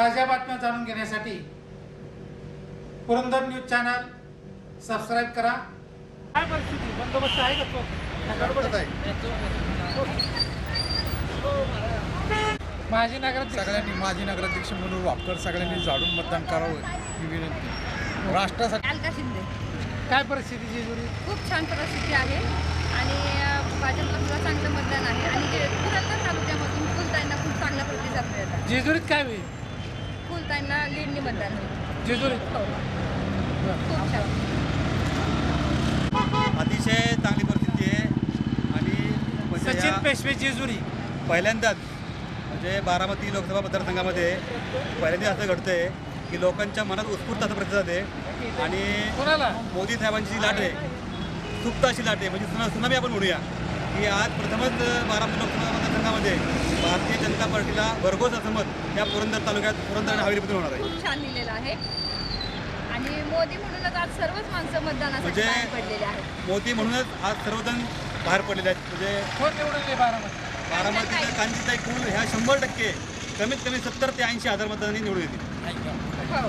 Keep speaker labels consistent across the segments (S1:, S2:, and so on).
S1: ताज्या बातम्या जाणून घेण्यासाठी पुरंदर न्यूज चॅनल सबस्क्राईब करा. काय परिस्थिती? बंदोबस्त आहे का माझी नगर
S2: सगळ्यांनी माजी नगराध्यक्ष म्हणून वापकर सगळ्यांनी झाडून मतदान करावं ही विनंती. राष्ट्रासाठी
S3: अलका शिंदे.
S1: काय परिस्थिती जेजुरी?
S3: खूप छान परिस्थिती आहे आणि भाजपला सुद्धा चांगलं मतदान आहे आणि जे पुरंदर तालुक्यामधून फुलताईंना खूप चांगला प्रतिसाद मिळत आहे.
S1: जेजुरीत काय होईल?
S3: फुलताईंना लीडनी मतदान होईल
S1: जेजुरीत
S3: हो. खूप छान.
S4: अतिशय चांगली परिस्थिती आहे. आणि म्हणजे
S1: सचिन
S4: या
S1: पेशवे जेजुरी.
S4: पहिल्यांदाच म्हणजे बारामती लोकसभा मतदारसंघामध्ये पहिल्यांदा असं घडतंय की लोकांच्या मनात उत्स्फूर्त असा प्रतिसाद आहे. आणि
S1: कोणाला?
S4: मोदी साहेबांची जी लाट आहे सुप्त अशी लाट आहे. म्हणजे सुना सुनामी आपण म्हणूया. की आज प्रथमच बारामती लोकसभा मतदारसंघामध्ये भारतीय जनता पार्टीला भरघोस असं मत या पुरंदर तालुक्यात पुरंदर आणि हवेलीमधून होणार आहे.
S3: खूप छान लिहिलेलं आहे. आणि मोदी म्हणूनच आज सर्वच माणसं मतदानासाठी
S4: म्हणजे-
S3: बाहेर पडलेले आहेत.
S4: मोदी म्हणूनच आज सर्वजण बाहेर पडलेले आहेत. म्हणजे
S1: कोण निवडून आहे बारामती.
S4: बारामतीच्या कांतीताई कुल ह्या शंभर टक्के कमीत कमी सत्तर ते ऐंशी हजार मतदारांनी निवडून येतील.
S3: हो.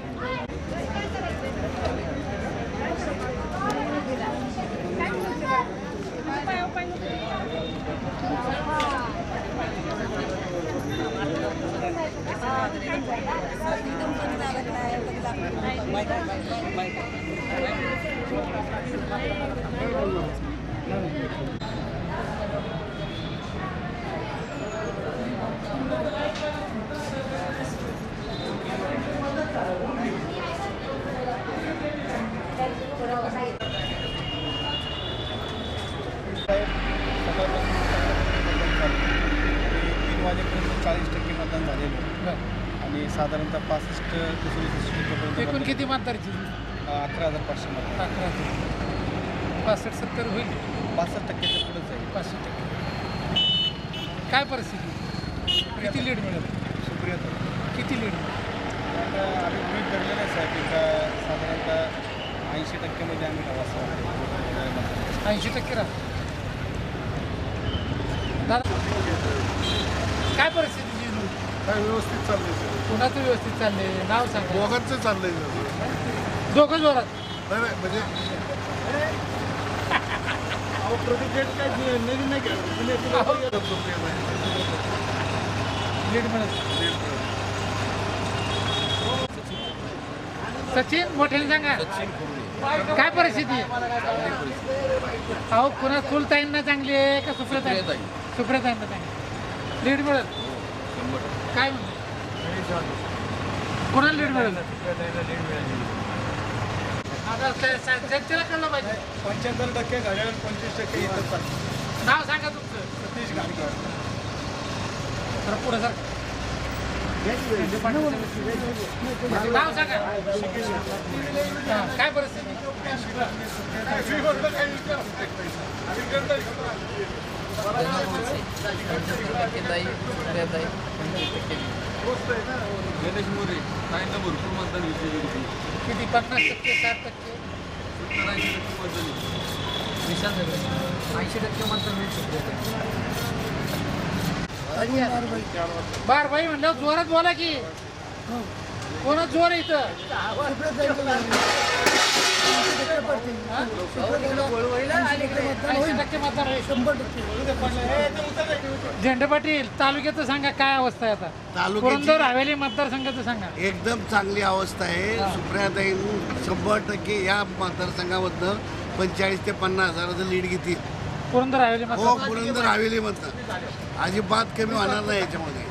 S2: तीन वाजेपर्यंत चाळीस टक्के मतदान झालेलं. आणि साधारणतः पासष्ट ते सदुसष्ट
S1: एकूण किती मतदार
S2: अकरा हजार पाचशे मतदान
S1: अकरा पासष्ट सत्तर होईल?
S2: पासष्ट टक्क्याच्या पुढेच आहे
S1: पाचशे टक्के. काय परिस्थिती? किती लीड मिळेल?
S2: सुप्रिया
S1: किती लीड
S2: आता आम्ही गृहित धरलेलं आहे साहेब. की का साधारणतः ऐंशी टक्क्यामध्ये आम्ही राहू असं वाटतं.
S1: ऐंशी टक्के राहा दादा काय परिस्थिती?
S5: काय व्यवस्थित चाललंय सगळं.
S1: कुणाचं व्यवस्थित चाललंय? नाव सांगा.
S5: दोघांचं चाललंय सगळं.
S1: दोघं जोरात.
S5: नाही नाही म्हणजे अहो, प्रतिक्रिया काय जे नवीन नाही. जुने.
S1: लीड मिळेल सचिन मोठ्याने सांगा. काय परिस्थिती? आहे अहो कुणा फुलताईंना चांगली आहे का सुप्रियाताई सुप्रियाताईंना चांगली लीड मिळेल काय म्हणतो कोणाला लीड मिळेल? आता स- स- जनतेला कळलं पाहिजे.
S2: पंच्याहत्तर टक्के घड्याळ पंचवीस टक्के
S1: नाव सांगा तुमचं.
S2: सतीश गाडगे
S1: जरा पुढे सर नाव सांगा. हा, काय परिस्थिती?
S6: गणेश मोरे ताईंना भरपूर मतदान
S1: किती पन्नास टक्के साठ टक्के
S6: सत्तर ऐंशी टक्के मतदान
S1: ऐंशी टक्के बार बाई म्हणलं जोरात बोला की कोणा जोर इथं झेंडे पाटील तालुक्याचं सांगा काय अवस्था आहे आता? पुरंदर हवेली मतदारसंघाचं सांगा.
S7: एकदम चांगली अवस्था आहे. सुप्रियाताई शंभर टक्के या मतदारसंघामधनं पंचेचाळीस ते पन्नास हजाराचं लीड घेतील.
S1: पुरंदर हवेली
S7: हो पुरंदर हवेली मतदार. अजिबात कमी होणार नाही याच्यामध्ये.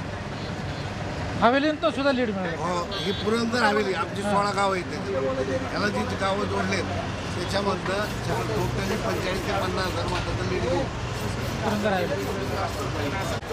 S1: हवेली सुद्धा लीड मिळाली.
S7: हो ही पुरंदर हवेली आमची सोळा गाव आहेत त्याला याला जी गावं जोडलेत त्याच्यामधनं टोटली पंचेचाळीस ते पन्नास हजार मताचं लीड
S1: घेऊ आहे.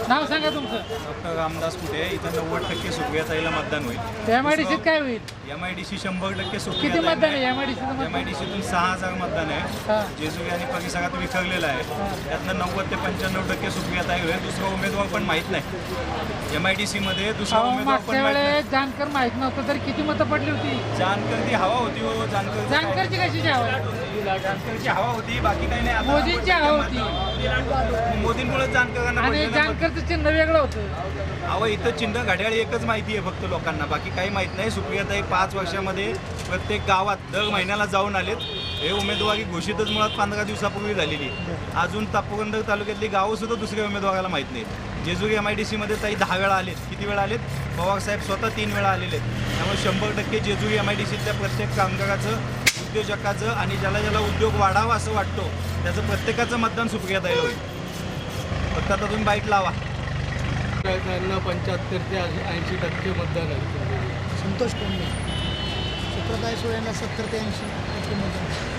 S1: नाव सांगा तुमचं.
S2: डॉक्टर रामदास कुठे? इथं नव्वद टक्के सुप्रियाताईला मतदान होईल.
S1: एम आय डी सीत काय होईल?
S2: एम आय डी सी शंभर टक्के
S1: किती मतदान आहे? एम आय डी सीचं
S2: एम आय डी सीतून सहा हजार मतदान आहे. जेजुरी आणि परिसरात विखरलेलं आहे. त्यातनं नव्वद ते पंच्याण्णव टक्के सुप्रियाताई होईल. दुसरा उमेदवार पण माहीत नाही. एम आय डी सीमध्ये दुसरा उमेदवार पण
S1: वेळेस जानकर माहीत नव्हतं तर किती मतं पडली होती?
S2: जानकर ती हवा होती हो जानकर
S1: जानकरची कशी हवा?
S2: जानकरची हवा होती बाकी काही नाही.
S1: मोदींची हवा होती.
S2: मोदींमुळे जानकरांना
S1: आणि जानकरचं चिन्ह वेगळं होतं.
S2: अहो इथं चिन्ह घड्याळ एकच माहिती आहे फक्त लोकांना. बाकी काही माहीत नाही. सुप्रियाताई पाच वर्षामध्ये प्रत्येक गावात दर महिन्याला जाऊन आलेत. हे उमेदवारी घोषितच मुळात पंधरा दिवसापूर्वी झालेली अजून तापुरंदर तालुक्यातली गावं सुद्धा दुसऱ्या उमेदवाराला माहीत नाही जेजुरी एम आय डी सीमध्ये ताई दहा वेळा आलेत. किती वेळा आलेत? पवारसाहेब स्वतः तीन वेळा आलेले आहेत. त्यामुळे शंभर टक्के जेजुरी एम आय डी सीतल्या प्रत्येक कामगाराचं उद्योजकाचं आणि ज्याला ज्याला उद्योग वाढावा असं वाटतो त्याचं प्रत्येकाचं मतदान सुप्रियाताईला होईल फक्त आता तुम्ही बाईक लावा.
S6: त्यांना पंच्याहत्तर ते ऐंशी टक्के मतदान आहे.
S5: संतोष कोंबडे सुप्रदाय सोळ्यांना सत्तर ते ऐंशी टक्के मतदान.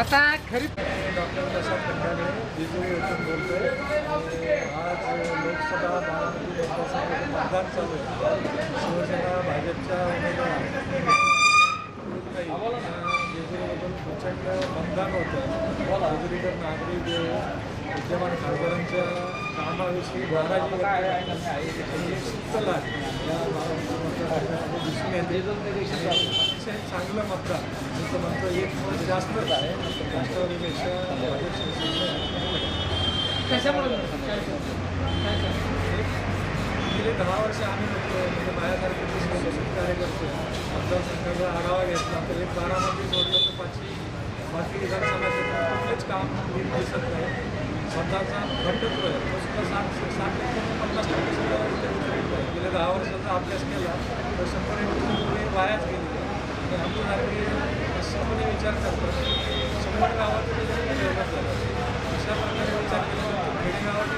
S1: आता खरी
S5: डॉक्टर प्रसाद खंडागळे जेजुरी येथून बोलतोय आणि आज लोकसभा मतदारसंघाचं मतदान चालू आहे शिवसेना भाजपच्या उमेदवार. प्रचंड मतदान होतं जेजुरीकर नागरिक विद्यमान खासदारांच्या कामाविषयी नाराजी दिसून येते अतिशय चांगलं मतदान जसं म्हणतो एक मत जास्तच आहे राष्ट्रवादीपेक्षा भाजप शिवसेना
S1: कशामुळे
S5: गेले दहा वर्ष आम्ही बघतो म्हणजे माझ्यासारखे दुसरे कार्यकर्ते मतदारसंघाचा आढावा घेतला तर एक बारामती सोडलं तर पाचवी बाकी विधानसभा क्षेत्रात कुठलेच काम नीट दिसत नाही स्वतःचा घटत्व आहे तो सुद्धा साठ पन्नास टक्के सुद्धा दहा वर्षाचा अभ्यास केला तर शंभर एक वायाच गेली आणि आमच्यासारखे कशामध्ये विचार करतात शंभर गावात अशा प्रकारे विचार केला तर खेडेगावात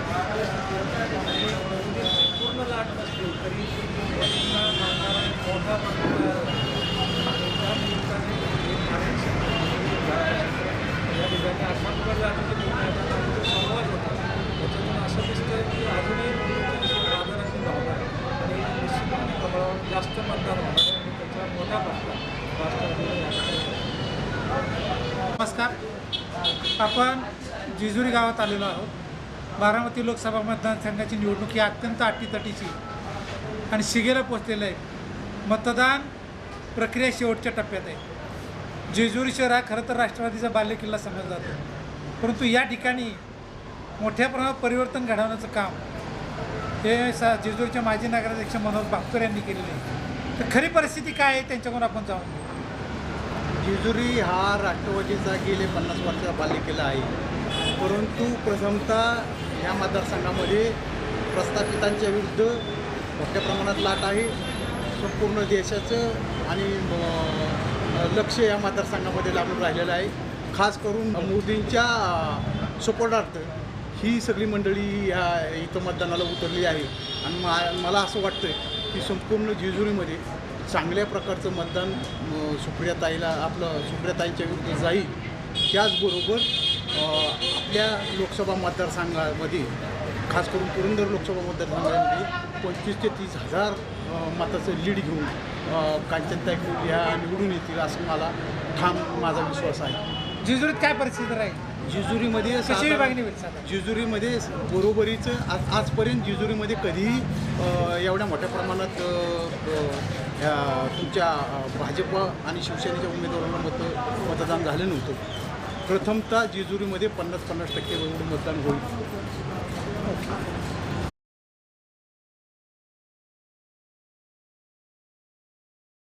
S5: निमित्ताने हे कार्यक्षम या ठिकाणी संवाद होता त्याच्यातून असं की अजूनही आदराची भावना आहे आणि निश्चितपणे कमळावर जास्त मतदान होणार आणि त्याचा मोठा
S1: नमस्कार. आपण जेजुरी गावात आलेलो आहोत. बारामती लोकसभा मतदारसंघाची निवडणूक ही अत्यंत अटीतटीची आणि शिगेला पोचलेलं आहे. मतदान प्रक्रिया शेवटच्या टप्प्यात आहे. जेजुरी शहर हा खरं तर राष्ट्रवादीचा बाल्यकिल्ला समजला जातो. परंतु या ठिकाणी मोठ्या प्रमाणात परिवर्तन घडवण्याचं काम हे सा जेजुरीच्या माजी नगराध्यक्ष मनोज भापकर यांनी केलेलं आहे. तर खरी परिस्थिती काय आहे त्यांच्याकडून आपण जाऊन घेऊ.
S8: जेजुरी हा राष्ट्रवादीचा गेले पन्नास वर्षाचा बाल्यकिल्ला आहे. परंतु प्रथमतः या मतदारसंघामध्ये प्रस्थापितांच्या विरुद्ध मोठ्या प्रमाणात लाट आहे. संपूर्ण देशाचं आणि लक्ष या मतदारसंघामध्ये लागून राहिलेलं आहे. खास करून मोदींच्या सपोर्टार्थ ही सगळी मंडळी या इथं मतदानाला उतरली आहे. आणि मा मला असं वाटतं की संपूर्ण जेजुरीमध्ये चांगल्या प्रकारचं मतदान सुप्रियाताईला आपलं सुप्रियाताईंच्या विरुद्ध जाईल. त्याचबरोबर आपल्या लोकसभा मतदारसंघामध्ये खास करून पुरंदर लोकसभा मतदारसंघामध्ये पंचवीस ते तीस हजार मताचं लीड घेऊन अ, कांचनताई खूप या निवडून येतील असं मला ठाम माझा विश्वास आहे.
S1: जेजुरीत काय परिस्थिती राहील?
S8: जेजुरीमध्ये
S1: कशी विभागणी?
S8: जेजुरीमध्ये बरोबरीचं आज आजपर्यंत जेजुरीमध्ये कधीही एवढ्या मोठ्या प्रमाणात ह्या तुमच्या भाजप आणि शिवसेनेच्या उमेदवारांना मत मतदान झालं नव्हतं. प्रथमतः जेजुरीमध्ये पन्नास पन्नास टक्के मतदान होईल. はい。